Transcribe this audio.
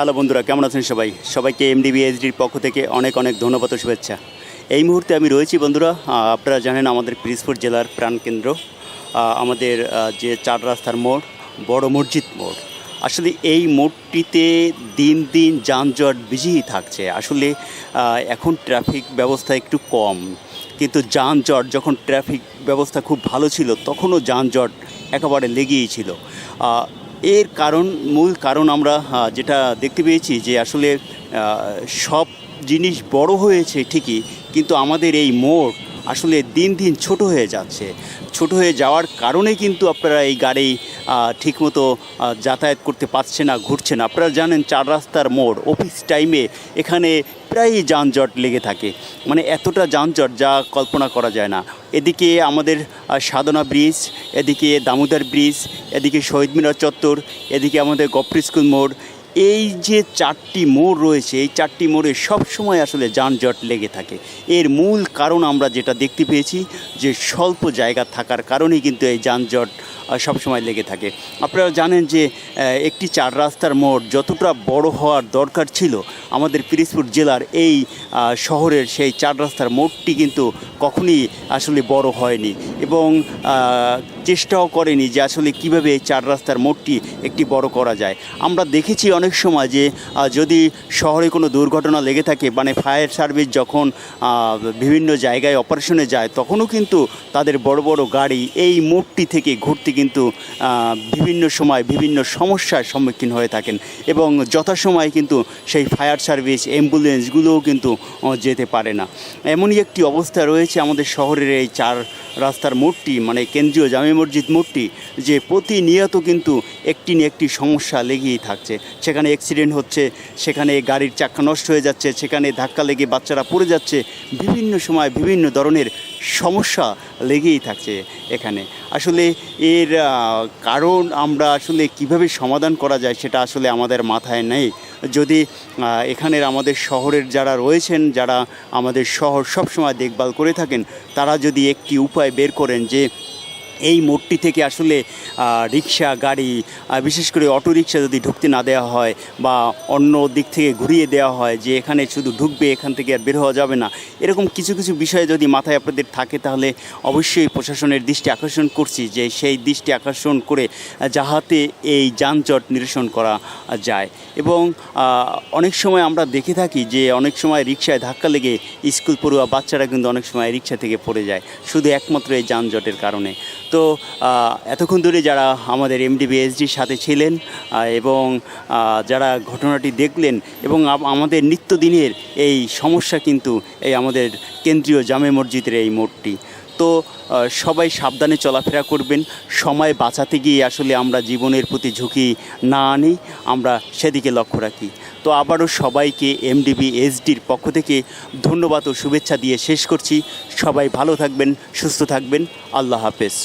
Hello বন্ধুরা, কেমন আছেন সবাই? সবাইকে এমডিবি এইচডির পক্ষ থেকে অনেক অনেক ধন্যবাদ শুভেচ্ছা। এই মুহূর্তে আমি রয়েছি বন্ধুরা আপনারা জানেন আমাদের পিরিজপুর জেলার প্রাণকেন্দ্র আমাদের যে চার রাস্তার মোড়, বড় মসজিদ মোড়। আসলে এই মোড়টিতে দিন দিন যানজট বেশিই থাকছে। আসলে এখন ট্রাফিক ব্যবস্থা একটু কম, কিন্তু যানজট, যখন ট্রাফিক ব্যবস্থা খুব ভালো ছিল, তখনও যানজট একেবারে লেগেই ছিল। এর কারণ, মূল কারণ আমরা যেটা দেখতে পেয়েছি যে আসলে সব জিনিস বড় হয়েছে ঠিকই, কিন্তু আমাদের এই মোড় আসলে দিন দিন ছোট হয়ে যাচ্ছে। ছোট হয়ে যাওয়ার কারণে কিন্তু আপনারা এই গাড়ি ঠিকমতো যাতায়াত করতে পারছে না, ঘুরছে না। আপনারা জানেন চার রাস্তার মোড় অফিস টাইমে এখানে প্রায়ই যানজট লেগে থাকে। মানে এতটা যানজট যা কল্পনা করা যায় না। এদিকে আমাদের সাধনা ব্রিজ এদিকে দামোদর ব্রিজ এদিকে শহীদ মিনার চত্বর, এদিকে আমাদের গপ্রি স্কুল মোড় এই যে চারটি মোড় রয়েছে, এই চারটি মোড়ে সবসময় আসলে যানজট লেগে থাকে। এর মূল কারণ আমরা যেটা দেখতে পেয়েছি, যে স্বল্প জায়গা থাকার কারণেই কিন্তু এই যানজট সবসময় লেগে থাকে। আপনারা জানেন যে একটি চার রাস্তার মোড় যতটা বড় হওয়ার দরকার ছিল আমাদের পিরিজপুর জেলার এই শহরের সেই চার রাস্তার মোড়টি কিন্তু কখনই আসলে বড় হয়নি এবং চেষ্টাও করেনি যে আসলে কীভাবে এই চার রাস্তার মোড়টি একটি বড় করা যায়। আমরা দেখেছি অনেক সময় যে যদি শহরে কোনো দুর্ঘটনা লেগে থাকে মানে ফায়ার সার্ভিস যখন বিভিন্ন জায়গায় অপারেশনে যায়, তখনও কিন্তু তাদের বড় বড় গাড়ি এই মোড়টি থেকে ঘুরতে কিন্তু বিভিন্ন সময় বিভিন্ন সমস্যার সম্মুখীন হয়ে থাকেন এবং যথাসময়ে কিন্তু সেই ফায়ার সার্ভিস, অ্যাম্বুলেন্সগুলোও কিন্তু যেতে পারে না। এমনই একটি অবস্থা রয়েছে আমাদের শহরের এই চার রাস্তার মোড়টি মানে কেন্দ্রীয় জামে মসজিদ মোড়টি যে প্রতিনিয়ত কিন্তু একটি না একটি সমস্যা লেগেই থাকছে। সেখানে অ্যাক্সিডেন্ট হচ্ছে, সেখানে গাড়ির চাক্কা নষ্ট হয়ে যাচ্ছে, সেখানে ধাক্কা লেগে বাচ্চারা পড়ে যাচ্ছে, বিভিন্ন সময় বিভিন্ন ধরনের সমস্যা লেগেই থাকছে এখানে। আসলে এর কারণ আমরা আসলে কীভাবে সমাধান করা যায় সেটা আসলে আমাদের মাথায় নেই। যদি এখানের আমাদের শহরের যারা রয়েছেন, যারা আমাদের শহর সবসময় দেখভাল করে থাকেন, তারা যদি একটি উপায় বের করেন যে এই মোড়টি থেকে আসলে রিক্সা গাড়ি বিশেষ করে অটো রিক্সা যদি ঢুকতে না দেওয়া হয় বা অন্য দিক থেকে ঘুরিয়ে দেওয়া হয় যে এখানে শুধু ঢুকবে, এখান থেকে আর বের হওয়া যাবে না, এরকম কিছু কিছু বিষয় যদি মাথায় আপনাদের থাকে তাহলে অবশ্যই প্রশাসনের দৃষ্টি আকর্ষণ করছি যে সেই দৃষ্টি আকর্ষণ করে যাহাতে এই যানজট নিরসন করা যায়। এবং অনেক সময় আমরা দেখে থাকি যে অনেক সময় রিক্সায় ধাক্কা লেগে স্কুল পড়ুয়া বাচ্চারা কিন্তু অনেক সময় রিক্সা থেকে পড়ে যায়, শুধু একমাত্র এই যানজটের কারণে। তো এতক্ষণ ধরে যারা আমাদের এমডিবি এসডির সাথে ছিলেন এবং যারা ঘটনাটি দেখলেন এবং আমাদের নিত্যদিনের এই সমস্যা কিন্তু এই আমাদের কেন্দ্রীয় জামে মসজিদের এই মোড়টি। তো সবাই সাবধানে চলাফেরা করবেন, সময় বাঁচাতে গিয়ে আসলে আমরা জীবনের প্রতি ঝুঁকি না আনি, আমরা সেদিকে লক্ষ্য রাখি। তো, আবারও সবাইকে এমডিবি এসডির পক্ষ থেকে ধন্যবাদ ও শুভেচ্ছা দিয়ে শেষ করছি। সবাই ভালো থাকবেন, সুস্থ থাকবেন, আল্লাহ হাফেজ।